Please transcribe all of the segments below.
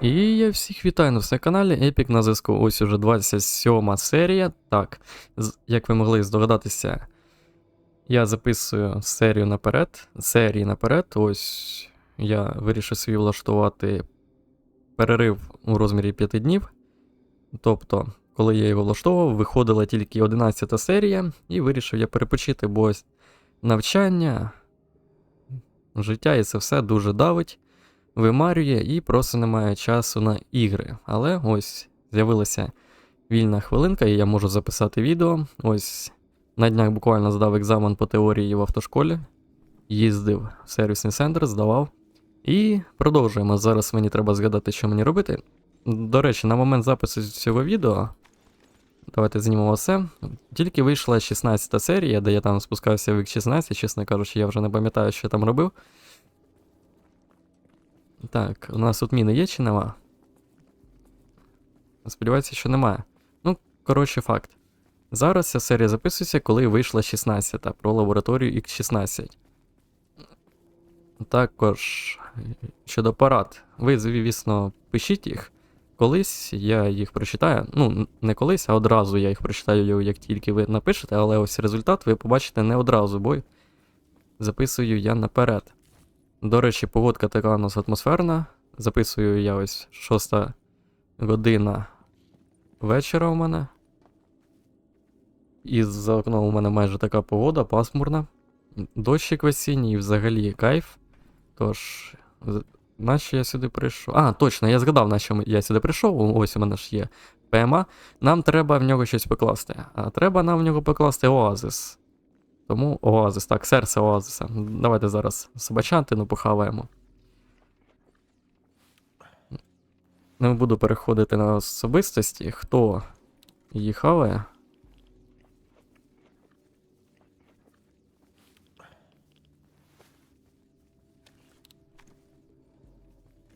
І я всіх вітаю на все каналі Епік на зв'язку. Ось уже 27 серія. Так, як ви могли здогадатися, я записую серію наперед. Серії наперед. Ось я вирішив собі влаштувати перерив у розмірі 5 днів. Тобто, коли я його влаштовував, виходила тільки 11 серія, і вирішив я перепочити, бо ось навчання, життя і це все дуже давить вимарює і просто немає часу на ігри. Але ось з'явилася вільна хвилинка, і я можу записати відео. Ось на днях буквально здав екзамен по теорії в автошколі, їздив в сервісний центр, здавав. І продовжуємо. Зараз мені треба згадати, що мені робити. До речі, на момент запису цього відео. Давайте знімемо все. Тільки вийшла 16 серія, де я там спускався в X16, чесно кажучи, я вже не пам'ятаю, що я там робив. Так, у нас тут міни є чи нема? Сподіваюся, що немає. Ну, коротше, факт. Зараз ця серія записується, коли вийшла 16 про лабораторію X16. Також щодо парад, ви, звісно, пишіть їх. Колись я їх прочитаю. Ну, не колись, а одразу я їх прочитаю, як тільки ви напишете, але ось результат ви побачите не одразу, бо записую я наперед. До речі, погодка така у нас атмосферна. Записую я ось 6 година вечора у мене. І за окном у мене майже така погода, пасмурна. Дощик осінній, і взагалі кайф. Тож, наче я сюди прийшов. А, точно, я згадав, наче я сюди прийшов. Ось у мене ж є ПМА. Нам треба в нього щось покласти. А треба нам в нього покласти оазис. Тому оазис, так, серце оазиса. Давайте зараз собачантину похаваємо. Не буду переходити на особистості. Хто її?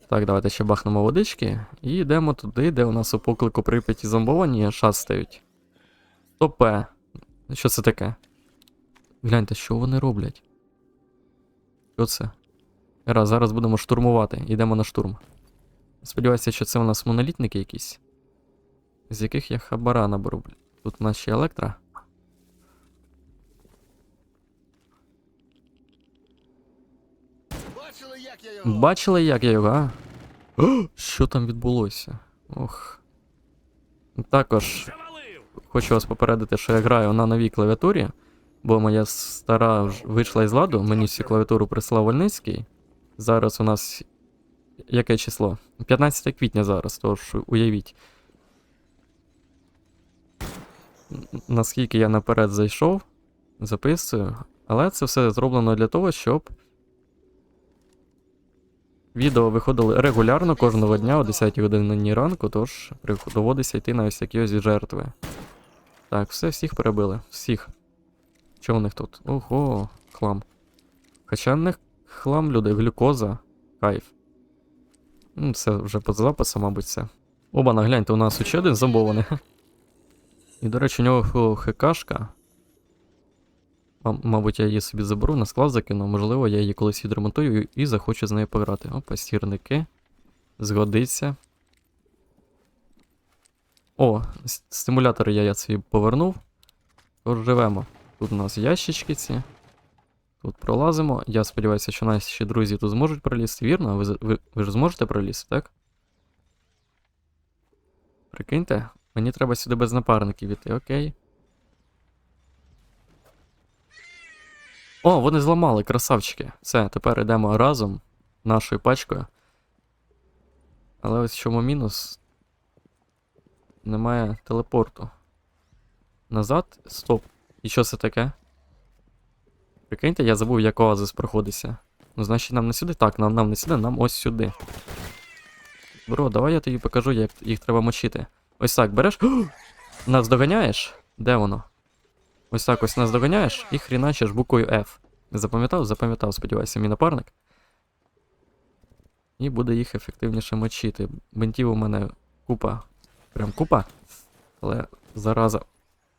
Так, давайте ще бахнемо водички і йдемо туди, де у нас у поклику Прип'яті зомбовані шастають. Стопе. Що це таке? Гляньте, що вони роблять. Що це? Раз, зараз будемо штурмувати. Йдемо на штурм. Сподіваюся, що це у нас монолітники якісь. З яких я хабара наберу. бля. Тут у нас ще електра. Бачили, як я його? Бачили, як я його, а? О, що там відбулося? Ох. Також хочу вас попередити, що я граю на новій клавіатурі, бо моя стара вийшла із ладу, мені цю клавіатуру прислав Вольницький. Зараз у нас. Яке число? 15 квітня зараз, тож уявіть. Наскільки я наперед зайшов, записую, але це все зроблено для того, щоб Відео виходили регулярно кожного дня о 10 годині ранку, тож доводиться йти на ось такі жертви. Так, все, всіх перебили. Всіх. Що у них тут? Ого, хлам. Хоча не хлам, люди, глюкоза. Кайф. Ну, це вже по запису, мабуть, це. Оба, нагляньте, у нас ще один зомбований. І, до речі, у нього хекашка. Мабуть, я її собі заберу, на склад закину, можливо, я її колись відремонтую і захочу з нею пограти. Опа, сірники. Згодиться. О, с- стимулятори я, я свій повернув. Тож живемо. Тут у нас ящички ці. Тут пролазимо. Я сподіваюся, що наші друзі тут зможуть пролізти, вірно? Ви, ви, ви ж зможете пролізти, так? Прикиньте, мені треба сюди без напарників іти, окей. О, вони зламали, красавчики. Все, тепер йдемо разом нашою пачкою. Але ось в чому мінус. Немає телепорту. Назад? Стоп. І що це таке? Прикиньте, я забув, як оазис проходиться. Ну, значить, нам не сюди? Так, нам, нам не сюди, нам ось сюди. Бро, давай я тобі покажу, як їх треба мочити. Ось так, береш. Нас доганяєш? Де воно? Ось так ось нас доганяєш і хріначиш буквою F. Запам'ятав? Запам'ятав, сподіваюся, мій напарник. І буде їх ефективніше мочити. Бентів у мене купа. Прям купа. Але зараза.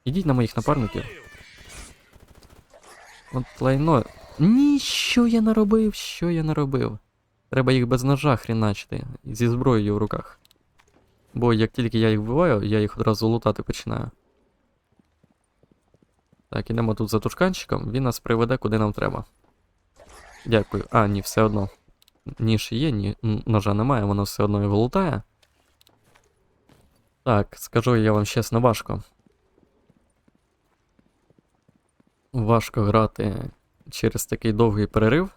Ідіть на моїх напарників. От лайно. Ні, що я наробив? Що я наробив? Треба їх без ножа хріначити, зі зброєю в руках. Бо як тільки я їх вбиваю, я їх одразу лутати починаю. Так, ідемо тут за тушканчиком, він нас приведе куди нам треба. Дякую. А, ні, все одно. Ніж є, ні, ножа немає, воно все одно його лутає. Так, скажу я вам чесно, важко. Важко грати через такий довгий перерив.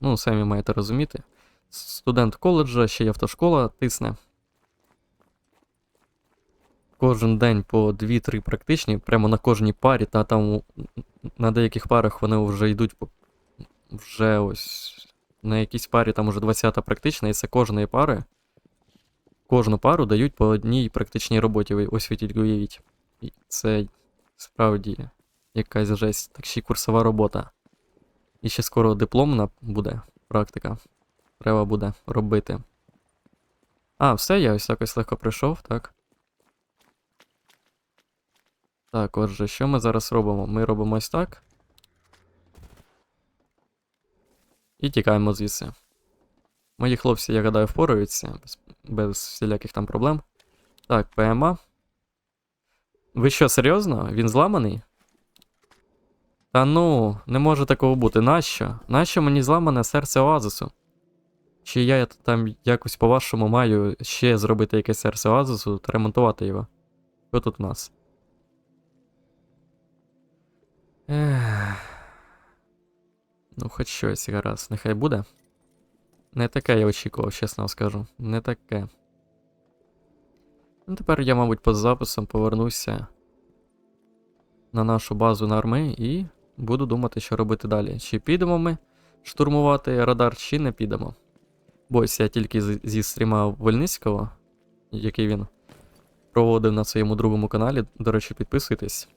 Ну, самі маєте розуміти. Студент коледжа, ще й автошкола тисне. Кожен день по 2-3 практичні, прямо на кожній парі, та там на деяких парах вони вже йдуть вже ось. На якійсь парі там уже 20-та практична, і це кожної пари. Кожну пару дають по одній практичній роботі. Ось ви тільки уявіть. Це справді якась жесть. Так ще й курсова робота. І ще скоро дипломна буде практика. Треба буде робити. А, все, я ось якось легко прийшов, так. Так, отже, що ми зараз робимо? Ми робимо ось так. І тікаємо звідси. Мої хлопці, я гадаю, впораються без, без всіляких там проблем. Так, ПМА. Ви що, серйозно? Він зламаний? Та ну, не може такого бути. Нащо? Нащо мені зламане серце Оазису? Чи я там якось по-вашому маю ще зробити якесь серце Оазису та ремонтувати його? Що тут у нас? Ех. Ну, хоч щось гаразд, нехай буде. Не таке я очікував, чесно скажу. Не таке. Ну, тепер я, мабуть, поза записом повернуся на нашу базу на арми і буду думати, що робити далі. Чи підемо ми штурмувати радар, чи не підемо. Бо ось я тільки зі стріма Вольницького, який він проводив на своєму другому каналі. До речі, підписуйтесь.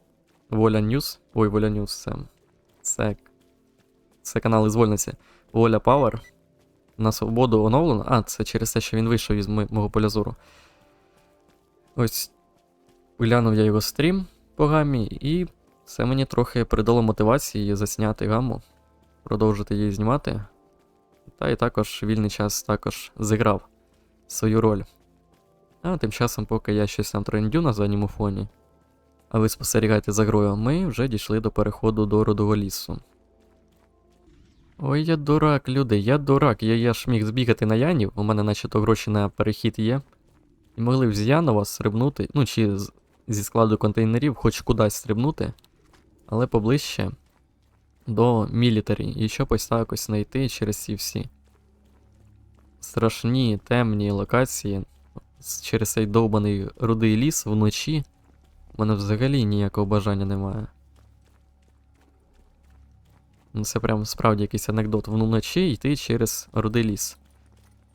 Воля Ньюс. Ой, Воля Ньюс, це. Це. Це канал із вольниці. Воля Пауер. На свободу оновлено. А, це через те, що він вийшов із мого поля зору. Ось. Глянув я його стрім по гамі, і це мені трохи придало мотивації засняти гаму, продовжити її знімати. Та і також вільний час також зіграв свою роль. А тим часом, поки я щось там трендю на задньому фоні, а ви спостерігаєте за грою, ми вже дійшли до переходу до родового лісу. Ой, я дурак, люди, я дурак, я, я ж міг збігати на Янів, у мене начебто гроші на перехід є. І могли б з Янова стрибнути, ну чи зі складу контейнерів хоч кудись стрибнути, але поближче до мілітарі, і щоб ось так ось знайти через ці всі страшні темні локації через цей довбаний рудий ліс вночі. У мене взагалі ніякого бажання немає. Ну, Це прям справді якийсь анекдот. Вночі йти через рудий ліс.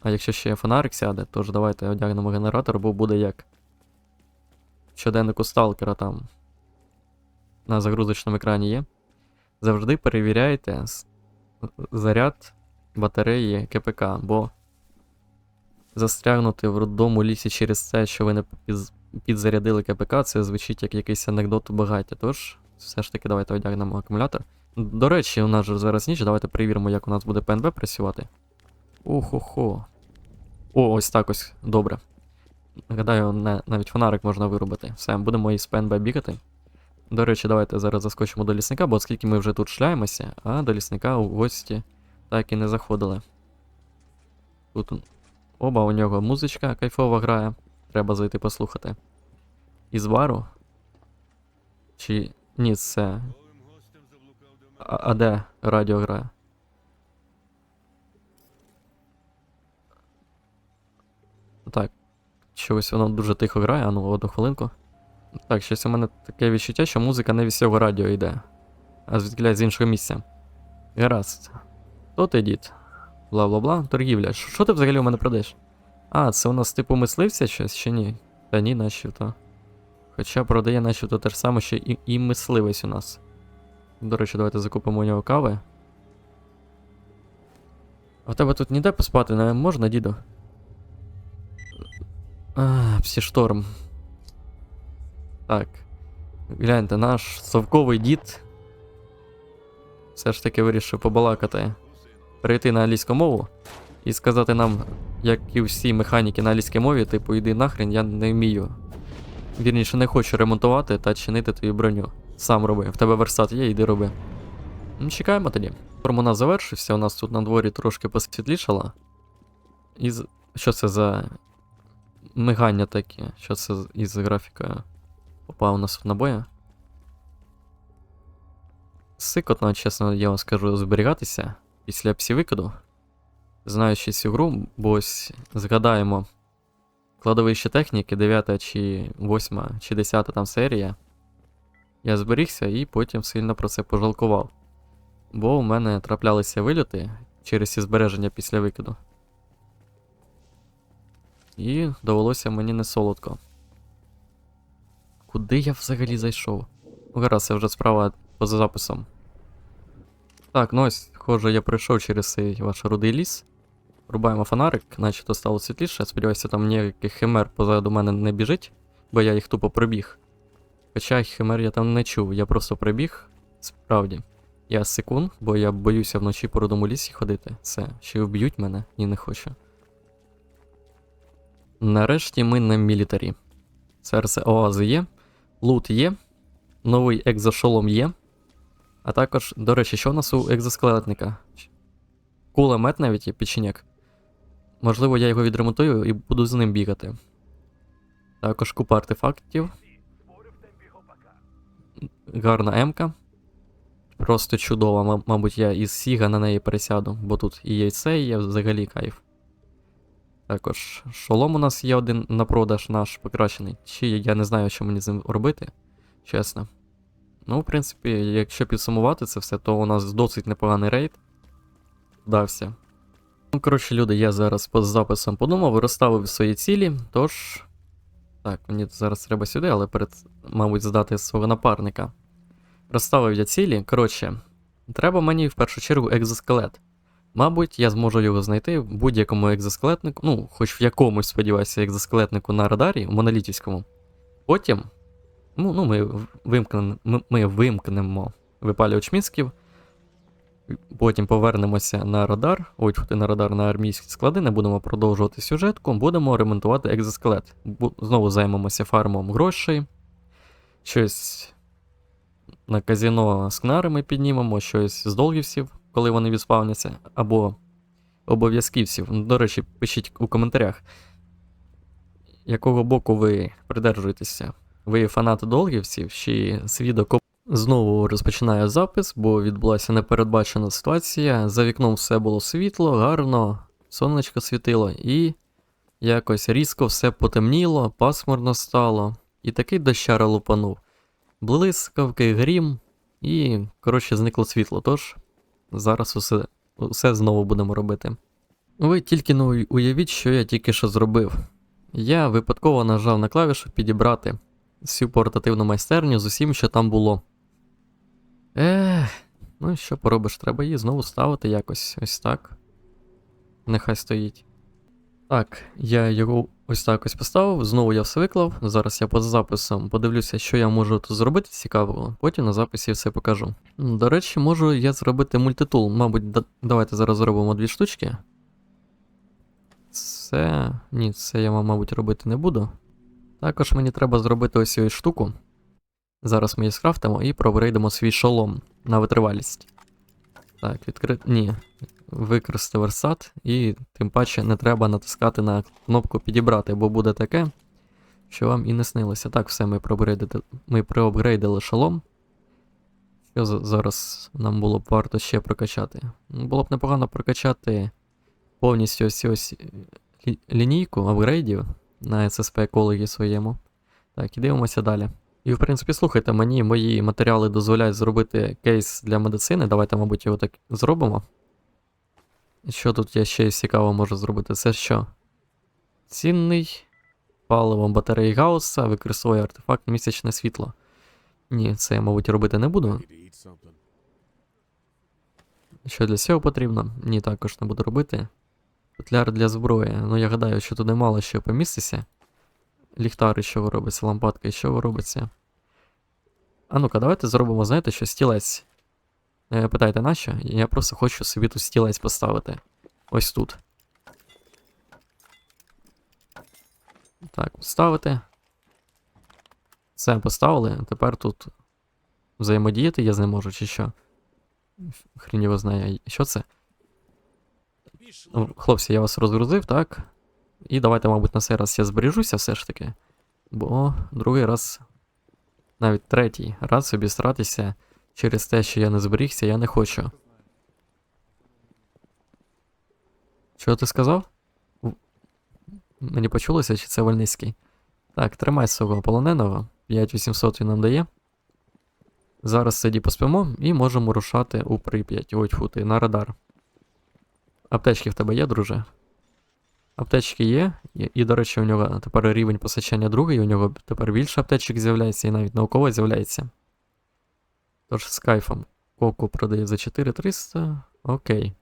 А якщо ще фонарик сяде, то ж давайте одягнемо генератор, бо буде як. Щоденнику сталкера там. На загрузочному екрані є. Завжди перевіряйте заряд батареї КПК, бо застрягнути в родному лісі через те, що ви не підзарядили КПК, це звучить як якийсь анекдот у багаття. Тож, все ж таки, давайте одягнемо акумулятор. До речі, у нас же зараз ніч, давайте перевіримо, як у нас буде ПНБ працювати. Охо-хо. О, ось так ось, добре. Гадаю, не, навіть фонарик можна вирубити. Все, будемо із ПНБ бігати. До речі, давайте зараз заскочимо до лісника, бо оскільки ми вже тут шляємося, а до лісника у гості так і не заходили. Тут оба у нього музичка кайфова грає. Треба зайти послухати. Із бару? Чи. Ні, це. А, а де радіо грає? Так. Чогось воно дуже тихо грає, а ну одну хвилинку. Так, щось у мене таке відчуття, що музика не від цього радіо йде, а звідкиля з іншого місця. Гаразд. То ти дід. Бла бла бла. Торгівля. Що ти взагалі у мене продаєш? А, це у нас типу мисливця щось чи ні? Та ні, начебто. Хоча продає начебто те ж саме, що і, і мисливець у нас. До речі, давайте закупимо у нього кави. А в тебе тут ніде поспати не можна, діду? А, псішторм. Так. Гляньте, наш совковий дід. Все ж таки вирішив побалакати перейти на англійську мову і сказати нам, як і всі механіки на англійській мові, типу, йди нахрен, я не вмію. Вірніше, не хочу ремонтувати та чинити твою броню. Сам роби. В тебе верстат є, йди роби. Ну, чекаємо тоді. Форм завершився, у нас тут на дворі трошки посвітлішало. І що це за мигання таке? Що це із графікою? Попав у нас в набої. Сикотно, чесно, я вам скажу, зберігатися після псівикиду. Знаючи цю гру, бо ось згадаємо кладовище техніки, 9 чи 8 чи 10 там серія. Я зберігся і потім сильно про це пожалкував. Бо у мене траплялися вильоти через ці збереження після викиду. І довелося мені не солодко. Куди я взагалі зайшов? Ну, гаразд, це вже справа поза записом. Так, ну ось, схоже, я пройшов через цей ваш рудий ліс. Рубаємо фонарик, наче стало світліше. Сподіваюся, там ніяких химер позаду мене не біжить, бо я їх тупо пробіг. Хоча химер я там не чув, я просто прибіг. Справді. Я секунд, бо я боюся вночі по рудому лісі ходити. Все, ще й вб'ють мене і не хочу. Нарешті ми на мілітарі. Серце Оази є, лут є, новий екзошолом є. А також, до речі, що у нас у екзоскелетника? Кулемет навіть є печеняк. Можливо, я його відремонтую і буду з ним бігати. Також купа артефактів. Гарна М-ка. Просто чудова, ма- мабуть, я із Сіга на неї пересяду, бо тут і яйце є взагалі кайф. Також шолом у нас є один на продаж наш покращений. Чи я не знаю, що мені з ним робити, чесно. Ну, в принципі, якщо підсумувати це все, то у нас досить непоганий рейд. Вдався. Ну, коротше, люди, я зараз поза записом подумав, розставив свої цілі, тож. Так, мені зараз треба сюди, але перед, мабуть, здати свого напарника. Розставив я цілі. Коротше, треба мені в першу чергу екзоскелет. Мабуть, я зможу його знайти в будь-якому екзоскелетнику, ну, хоч в якомусь, сподіваюся, екзоскелетнику на радарі, в монолітівському. Потім, ну, ну ми, вимкнемо, ми, ми вимкнемо випалювач місків. Потім повернемося на радар, ой, ти на радар на армійські склади, не будемо продовжувати сюжетку, будемо ремонтувати екзоскелет. Знову займемося фармом грошей. Щось на казіно з кнарами піднімемо, щось з долгівців, коли вони відспавняться, або обов'язківців. Ну, До речі, пишіть у коментарях, якого боку ви придержуєтеся. Ви фанат долгівців чи свідок Знову розпочинаю запис, бо відбулася непередбачена ситуація. За вікном все було світло, гарно, сонечко світило, і якось різко все потемніло, пасмурно стало, і такий дощара лупанув. Блискавки, грім, і, коротше, зникло світло. Тож зараз усе, усе знову будемо робити. Ви тільки не уявіть, що я тільки що зробив. Я випадково нажав на клавішу підібрати всю портативну майстерню з усім, що там було. Ех, ну що поробиш, треба її знову ставити якось ось так. Нехай стоїть. Так, я його ось так ось поставив, знову я все виклав. Зараз я поза записом подивлюся, що я можу тут зробити цікавого, потім на записі все покажу. До речі, можу я зробити мультитул. Мабуть, да- давайте зараз зробимо дві штучки. Це. Ні, це я, мабуть, робити не буду. Також мені треба зробити ось цю штуку. Зараз ми її скрафтимо і проверейдемо свій шолом на витривалість. Так, відкрити. Ні. Використати версат, і тим паче не треба натискати на кнопку підібрати, бо буде таке, що вам і не снилося. Так, все, ми ми проапгрейдили шолом. Що зараз нам було б варто ще прокачати? Ну, Було б непогано прокачати повністю ось ось лінійку апгрейдів на SSP колегі своєму. Так, і дивимося далі. І, в принципі, слухайте, мені мої матеріали дозволяють зробити кейс для медицини. Давайте, мабуть, його так зробимо. Що тут я ще із цікаво можу зробити? Це що? Цінний паливо батареї Гаусса використовує артефакт місячне світло. Ні, це я, мабуть, робити не буду. Що для цього потрібно? Ні, також не буду робити. Футляр для зброї. Ну, я гадаю, що туди мало що поміститься. Ліхтар із чого робиться, лампадка із чого робиться. А ну-ка, давайте зробимо, знаєте, що стілець. Е, питаєте, нащо? Я просто хочу собі тут стілець поставити. Ось тут. Так, поставити. Все, поставили. Тепер тут взаємодіяти я з можу, чи що? Хрін його знає. Що це? Хлопці, я вас розгрузив, так? І давайте, мабуть, на цей раз я збережуся все ж таки. Бо другий раз, навіть третій раз обістратися через те, що я не зберігся, я не хочу. Що ти сказав? Мені почулося, чи це Вольницький? Так, тримай свого полоненого. 5800 він нам дає. Зараз тоді поспимо і можемо рушати у Прип'ять. Ой, фу, ти, на радар. Аптечки в тебе є, друже? Аптечки є, і, і, до речі, у нього тепер рівень постачання другий, у нього тепер більше аптечок з'являється і навіть науково з'являється. Тож з кайфом. Коку продає за 4300. Окей.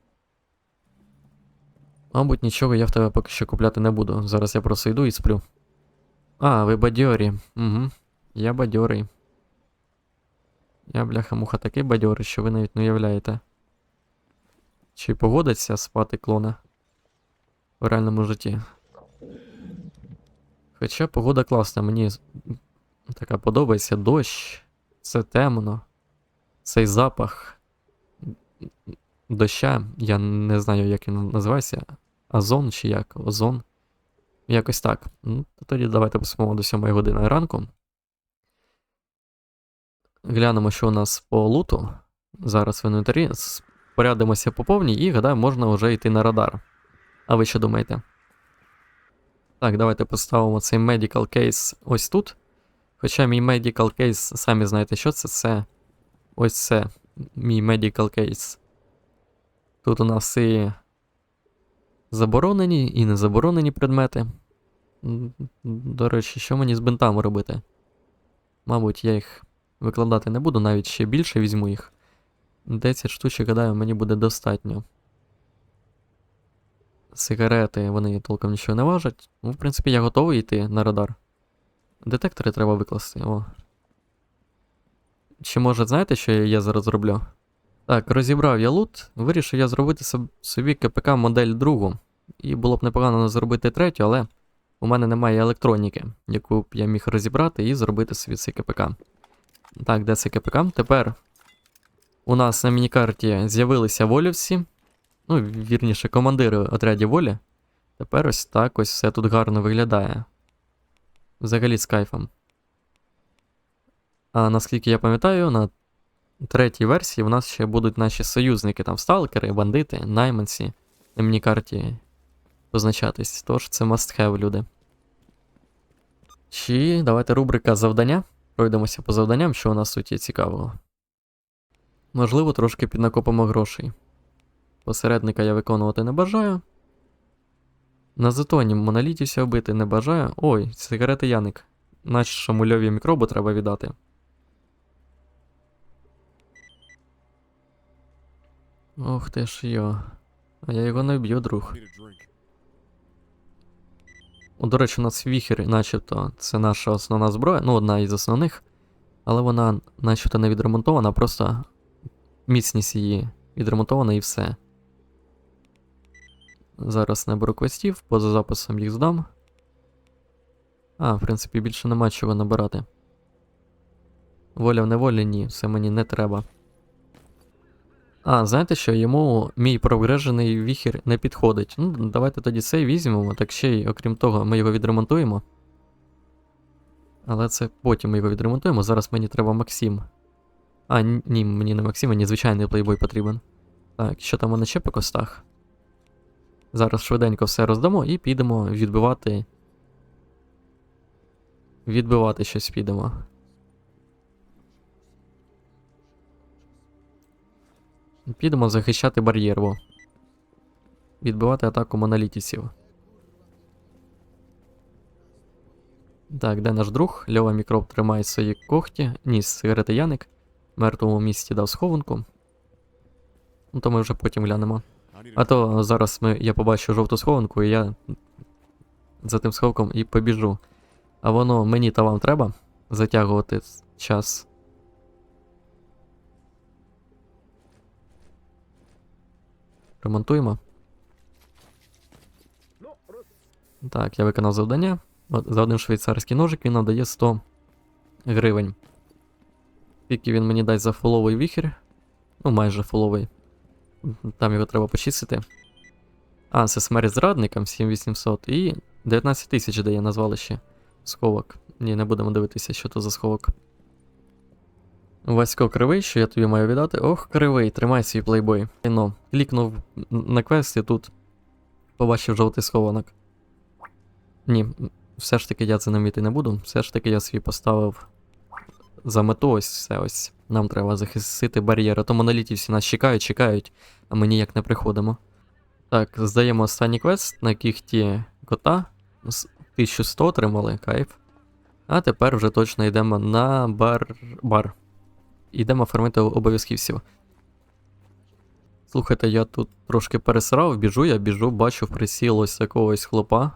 Мабуть, нічого я в тебе поки що купляти не буду. Зараз я просто йду і сплю. А, ви бадьорі. Угу. Я бадьорий. Я, бляха-муха, такий бадьорий, що ви навіть не уявляєте. Чи погодиться спати клона в реальному житті? Хоча погода класна, мені така подобається дощ, це темно, цей запах доща, я не знаю, як він називається. Азон чи як? Озон. Якось так. Ну, то тоді давайте поспимо до 7 години ранку. Глянемо, що у нас по луту. Зараз в інвентарі. Порядимося по повній і гадаю, можна вже йти на радар. А ви що думаєте? Так, давайте поставимо цей medical case ось тут. Хоча мій medical case, самі знаєте, що це? Це ось це. Мій medical case. Тут у нас і заборонені, і незаборонені предмети. До речі, що мені з бинтами робити? Мабуть, я їх викладати не буду, навіть ще більше візьму їх. 10 штучок, гадаю, мені буде достатньо. Сигарети, вони толком нічого не важать. Ну, в принципі, я готовий йти на радар. Детектори треба викласти. О. Чи може, знаєте, що я- зараз роблю? Так, розібрав я лут, вирішив я зробити собі КПК модель другу. І було б непогано зробити третю, але у мене немає електроніки, яку б я міг розібрати і зробити собі цей КПК. Так, де це КПК? Тепер у нас на мінікарті з'явилися волівці. Ну, вірніше, командири отрядів волі. Тепер ось так ось все тут гарно виглядає. Взагалі з кайфом. А наскільки я пам'ятаю, на третій версії в нас ще будуть наші союзники, там сталкери, бандити, найманці на мінікарті позначатись. Тож це must have, люди. Чи давайте рубрика завдання. Пройдемося по завданням, що у нас тут є цікавого. Можливо, трошки піднакопимо грошей. Посередника я виконувати не бажаю. На зетоні монолітівся вбити не бажаю. Ой, сигарети Яник. Наші шамульові мікробу треба віддати. Ох ти ж йо. А я його не вб'ю, друг. О, до речі, у нас віхер, начебто, це наша основна зброя, ну, одна із основних, але вона начебто не відремонтована, просто міцність її відремонтована і все. Зараз не беру квестів, поза записом їх здам. А, в принципі, більше нема чого набирати. Воля в неволі, ні, все мені не треба. А, знаєте що, йому мій прогрежений віхір не підходить. Ну, давайте тоді цей візьмемо, так ще й, окрім того, ми його відремонтуємо. Але це потім ми його відремонтуємо. Зараз мені треба Максим. А, ні, мені не Максим, мені звичайний плейбой потрібен. Так, що там у мене ще по костах? Зараз швиденько все роздамо і підемо відбивати. Відбивати щось підемо. Підемо захищати бар'єр, во. Відбивати атаку монолітісів. Так, де наш друг? Льова мікроб тримає свої когті. Ні, сигарети Яник. Мертвому місці дав схованку. Ну то ми вже потім глянемо. А то зараз ми, я побачу жовту схованку, і я за тим сховком і побіжу. А воно мені та вам треба затягувати час. Ремонтуємо. Так, я виконав завдання. За один швейцарський ножик він нам дає 100 гривень. Скільки він мені дасть за фоловий віхір? Ну, майже фоловий. Там його треба почистити. А, це смерть зрадникам 7800 і 19 тисяч дає на звалище. Сховок. Ні, не будемо дивитися, що то за сховок. Васько кривий, що я тобі маю віддати. Ох, кривий, тримай свій плейбой. Ну, клікнув на квест і тут побачив жовтий схованок. Ні, все ж таки я це наміти не буду. Все ж таки я свій поставив за мету ось все ось. Нам треба захистити бар'єр, а то монолітів всі нас чекають, чекають, а ми ніяк не приходимо. Так, здаємо останній квест на кіхті кота. 1100 отримали, кайф. А тепер вже точно йдемо на бар. бар. Йдемо оформити обов'язківців. Слухайте, я тут трошки пересрав, біжу, я біжу, бачу в приціл ось якогось хлопа.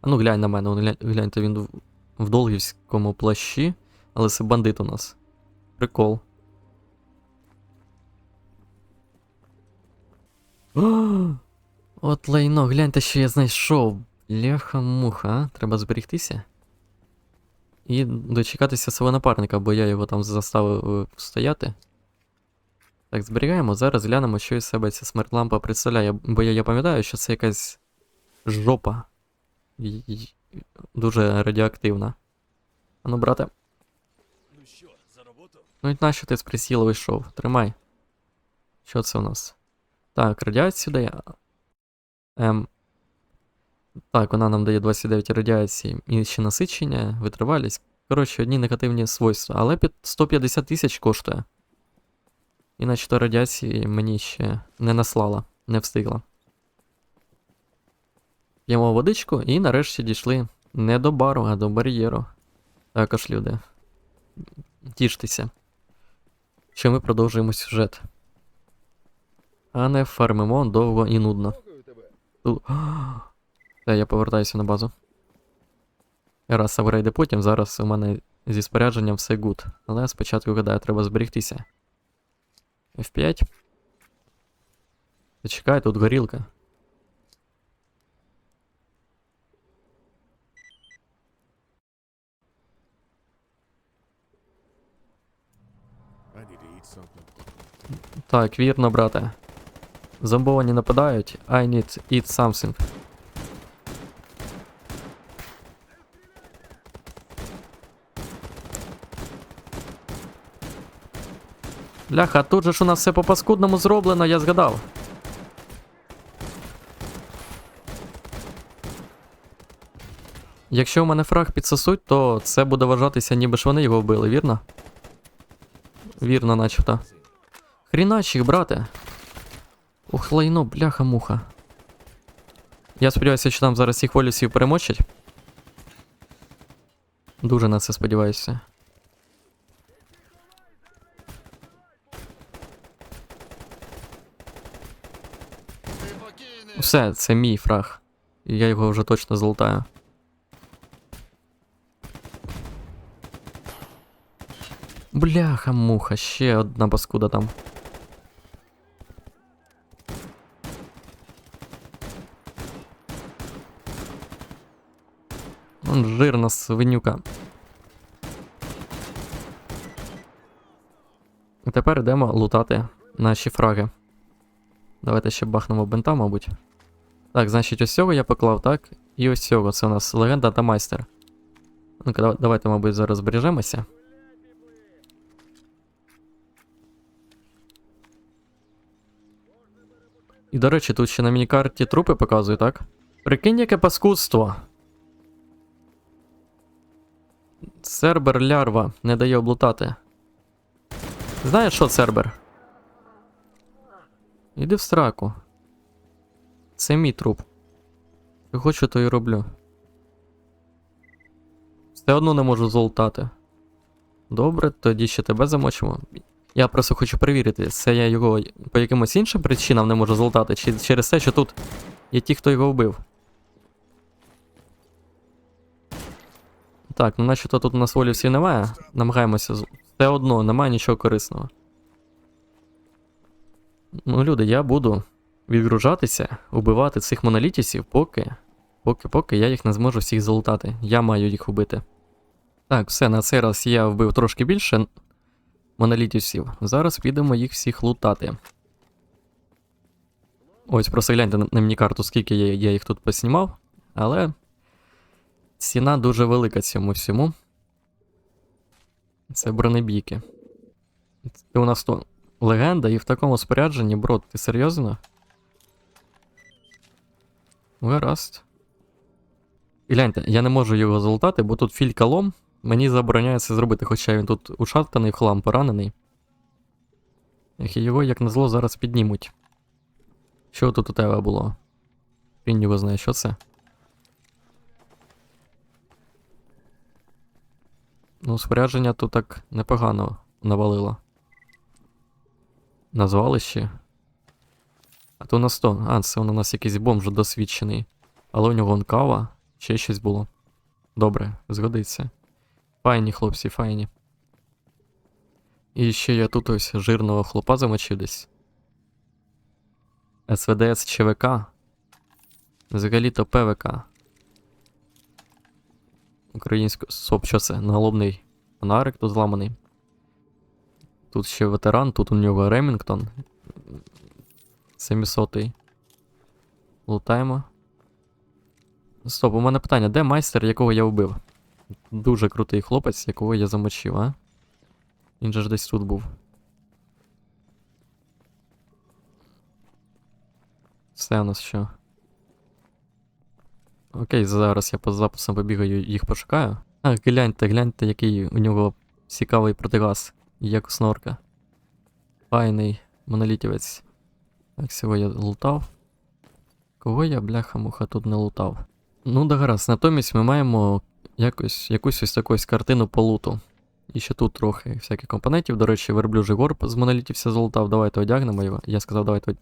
А ну глянь на мене, глянь, гляньте, він в, в долгівському плащі, але це бандит у нас. Прикол. От лайно, гляньте, що я знайшов. Ляха-муха, а? Треба зберегтися. І дочекатися свого напарника, бо я його там заставив е, стояти. Так, зберігаємо. Зараз глянемо, що із себе ця смерть-лампа представляє. Бо я, я пам'ятаю, що це якась жопа. І- і- Дуже радіоактивна. Ану, брате. Ну що, за роботу? Ну і нащо ти з присілу вийшов? Тримай. Що це у нас? Так, радіацію дає. Ем. Так, вона нам дає 29 радіації, інше насичення, витривалість. Коротше, одні негативні свойства, але під 150 тисяч коштує. Іначе то радіації мені ще не наслала, не встигла. П'ємо водичку і нарешті дійшли не до бару, а до бар'єру. Також люди. Тіштеся що ми продовжуємо сюжет. А не фармимо довго і нудно. Ту- Та я повертаюся на базу. Раз апгрейди потім, зараз у мене зі спорядженням все гуд. Але спочатку гадаю, треба зберігтися. F5. Зачекай, тут горілка. Так, вірно, брате. Зомбовані нападають. I need eat something. Бляха, тут же ж у нас все по-паскудному зроблено, я згадав. Якщо у мене фраг підсосуть, то це буде вважатися, ніби ж вони його вбили, вірно? Вірно, начебто. Хрінач їх, брате. Ух, лайно, бляха-муха. Я сподіваюся, що там зараз всіх волюсів перемочать. Дуже на це сподіваюся. Все, це мій фраг. Я його вже точно золотаю. Бляха-муха, ще одна паскуда там. Он жирна свинюка. І тепер йдемо лутати наші фраги. Давайте ще бахнемо бента, мабуть. Так, значить, ось цього я поклав, так? І ось цього. Це у нас легенда та майстер. Ну-ка, давайте, мабуть, зараз збережемося. І, до речі, тут ще на мінікарті трупи показує, так? Прикинь, яке паскудство. Цербер лярва не дає облутати. Знаєш що, Цербер? Іди в сраку. Це мій труп. Що хочу, то і роблю. Все одно не можу золотати. Добре, тоді ще тебе замочимо. Я просто хочу перевірити, це я його по якимось іншим причинам не можу золотати, чи через те, що тут є ті, хто його вбив. Так, ну начебто тут у нас волі всі немає. Намагаємося. Все одно, немає нічого корисного. Ну, люди, я буду відгружатися, убивати цих монолітісів, поки. Поки поки я їх не зможу всіх залутати. Я маю їх убити. Так, все, на цей раз я вбив трошки більше монолітісів. Зараз підемо їх всіх лутати. Ось, просто гляньте на, мені карту, скільки я, я їх тут поснімав, але ціна дуже велика цьому всьому. Це бронебійки. Ти у нас то легенда і в такому спорядженні, бро, ти серйозно? Гаразд. І гляньте, я не можу його залутати, бо тут філька лом. Мені забороняється зробити, хоча він тут ушатканий в хлам поранений. Його, як назло, зараз піднімуть. Що тут у тебе було? Він його знає, що це? Ну, спорядження тут так непогано навалило. На звалище. А то на 100. А, це он у нас якийсь бомж досвідчений. Але у нього он кава, ще щось було. Добре, згодиться. Файні, хлопці, файні. І ще я тут ось жирного хлопа замочив десь. СВДС ЧВК. Взагалі-то ПВК. Українсько. Соп, що це? Наголовний фонарик тут зламаний. Тут ще ветеран, тут у нього Ремінгтон. 700-й. Лутаємо. Стоп, у мене питання, де майстер, якого я вбив? Дуже крутий хлопець, якого я замочив, а? Він же ж десь тут був. Все у нас що? Окей, зараз я по записам побігаю їх пошукаю. А, гляньте, гляньте, який у нього цікавий протигаз, як снорка. Файний монолітівець. Так, всього я лутав. Кого я, бляха-муха, тут не лутав? Ну, да гаразд, натомість ми маємо якось, якусь ось таку картину по луту. І ще тут трохи всяких компонентів. До речі, верблюжий горб з монолітів все золотав. Давайте одягнемо його. Я сказав, давайте.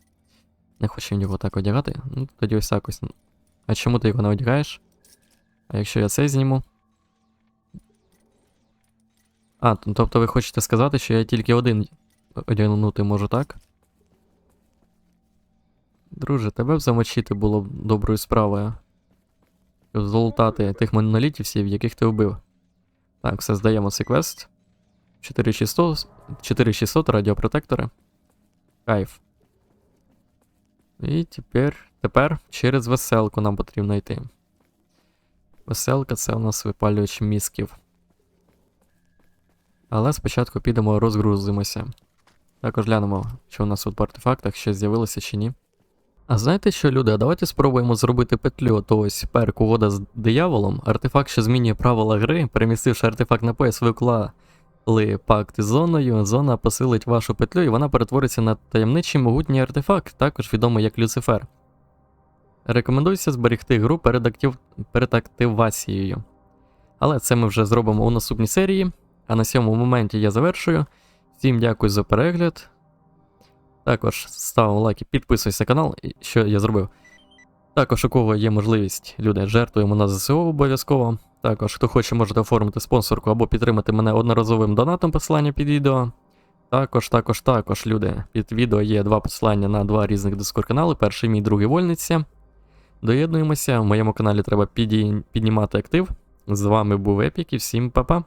Не хочу його так одягати. Ну, тоді ось так ось. А чому ти його не одягаєш? А якщо я це зніму? А, тобто ви хочете сказати, що я тільки один одягнути можу, так? Друже, тебе б замочити було б доброю справою. Золотати тих монолітів яких ти вбив. Так, все здаємо цей квест. 4600, 4600 радіопротектори. Кайф. І тепер, тепер через веселку нам потрібно йти. Веселка це у нас випалювач мізків. Але спочатку підемо розгрузимося. Також глянемо, що у нас тут по артефактах ще з'явилося чи ні. А знаєте що, люди, давайте спробуємо зробити петлю, то ось перк угода з дияволом, артефакт, що змінює правила гри, перемістивши артефакт на пояс, ви вклали пакт із зоною, зона посилить вашу петлю і вона перетвориться на таємничий могутній артефакт, також відомий як Люцифер. Рекомендується зберегти гру перед, актив... перед активацією. Але це ми вже зробимо у наступній серії. А на цьому моменті я завершую. Всім дякую за перегляд. Також ставимо лайки, підписуйся на канал, що я зробив. Також, у кого є можливість, люди, жертвуємо на ЗСУ обов'язково. Також, хто хоче, можете оформити спонсорку або підтримати мене одноразовим донатом посилання під відео. Також, також, також, люди, під відео є два посилання на два різних дискорд канали. Перший мій, другий вольниця. Доєднуємося. В моєму каналі треба піді... піднімати актив. З вами був Епік і всім па-па.